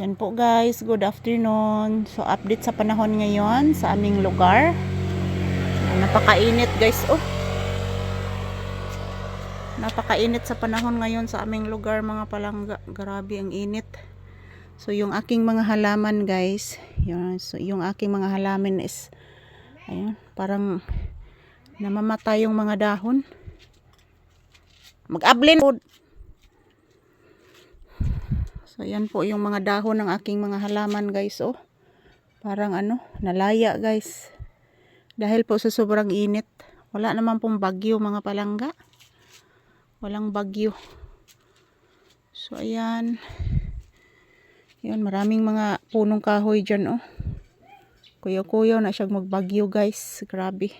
Yan po guys, good afternoon. So update sa panahon ngayon sa aming lugar. Napakainit guys. Oh. Napakainit sa panahon ngayon sa aming lugar mga palangga. Grabe ang init. So yung aking mga halaman guys, yun, so yung aking mga halaman is ayun, parang namamatay yung mga dahon. Mag-ablin. So yan po yung mga dahon ng aking mga halaman guys oh. Parang ano, nalaya guys. Dahil po sa sobrang init. Wala naman pong bagyo mga palangga. Walang bagyo. So ayan. Yun, maraming mga punong kahoy dyan oh. Kuyo-kuyo na siyang magbagyo guys. Grabe.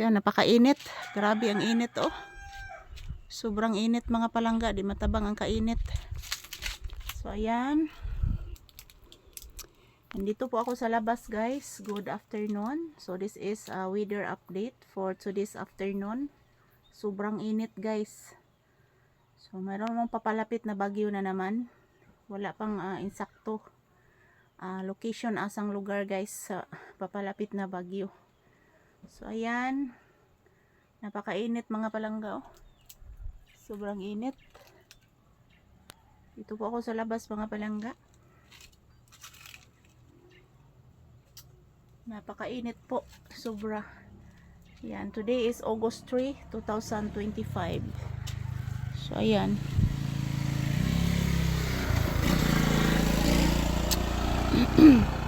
Ayan, napakainit. Grabe ang init oh. Sobrang init mga palangga. Di matabang ang kainit. So, ayan. Nandito po ako sa labas, guys. Good afternoon. So, this is a weather update for today's afternoon. Sobrang init, guys. So, mayroon mong papalapit na bagyo na naman. Wala pang ah, insakto. Ah, location asang lugar, guys, sa papalapit na bagyo. So, ayan. Napakainit mga palangga, oh. Sobrang init. Dito po ako sa labas mga palangga. Napakainit po. Sobra. Yan. Today is August 3, 2025. So, ayan.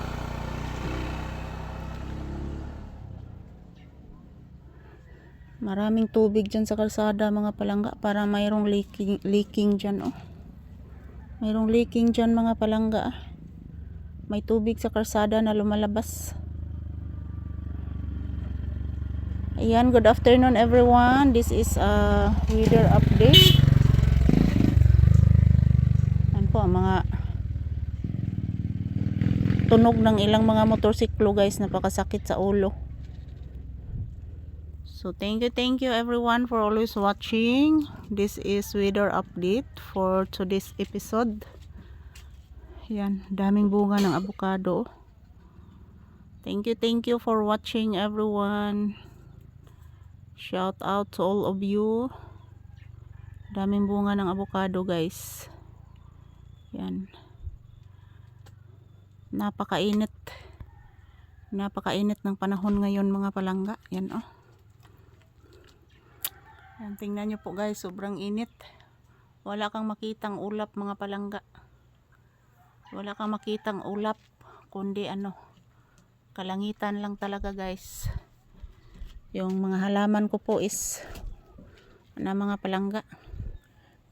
Maraming tubig dyan sa kalsada mga palangga para mayroong leaking, leaking dyan oh. Mayroong leaking dyan mga palangga. May tubig sa karsada na lumalabas. Ayan, good afternoon everyone. This is a weather update. Yan po, ang mga tunog ng ilang mga motorsiklo guys. Napakasakit sa ulo. So thank you, thank you everyone for always watching. This is weather update for today's episode. Yan, daming bunga ng avocado. Thank you, thank you for watching everyone. Shout out to all of you. Daming bunga ng avocado guys. Yan. Napakainit. Napakainit ng panahon ngayon mga palangga. Yan oh. Yan, tingnan nyo po guys, sobrang init. Wala kang makitang ulap mga palangga. Wala kang makitang ulap, kundi ano, kalangitan lang talaga guys. Yung mga halaman ko po is, na mga palangga.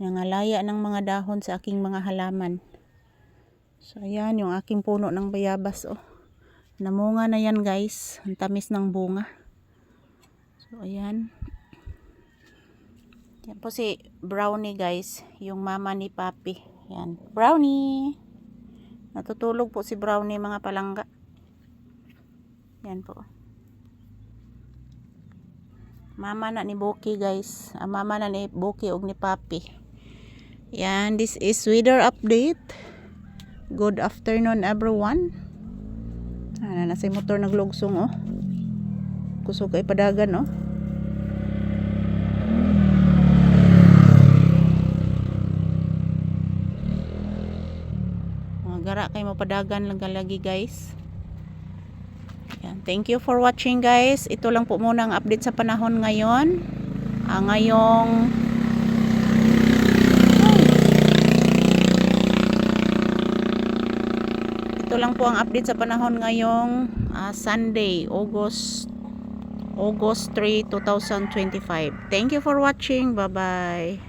Nangalaya ng mga dahon sa aking mga halaman. So ayan, yung aking puno ng bayabas oh. Namunga na yan guys, ang tamis ng bunga. So ayan. Yan po si Brownie guys, yung mama ni Papi. Yan, Brownie. Natutulog po si Brownie mga palangga. Yan po. Mama na ni Boki guys. Ah, mama na ni Boki ug ni Papi. Yan, this is weather update. Good afternoon everyone. Ano na sa motor naglugsong oh. Kusog kay padagan oh. Gara kay mapadagan lang lagi guys. Yan. Thank you for watching guys. Ito lang po muna ang update sa panahon ngayon. Ah, ngayong Ito lang po ang update sa panahon ngayong ah, Sunday, August August 3, 2025. Thank you for watching. Bye-bye.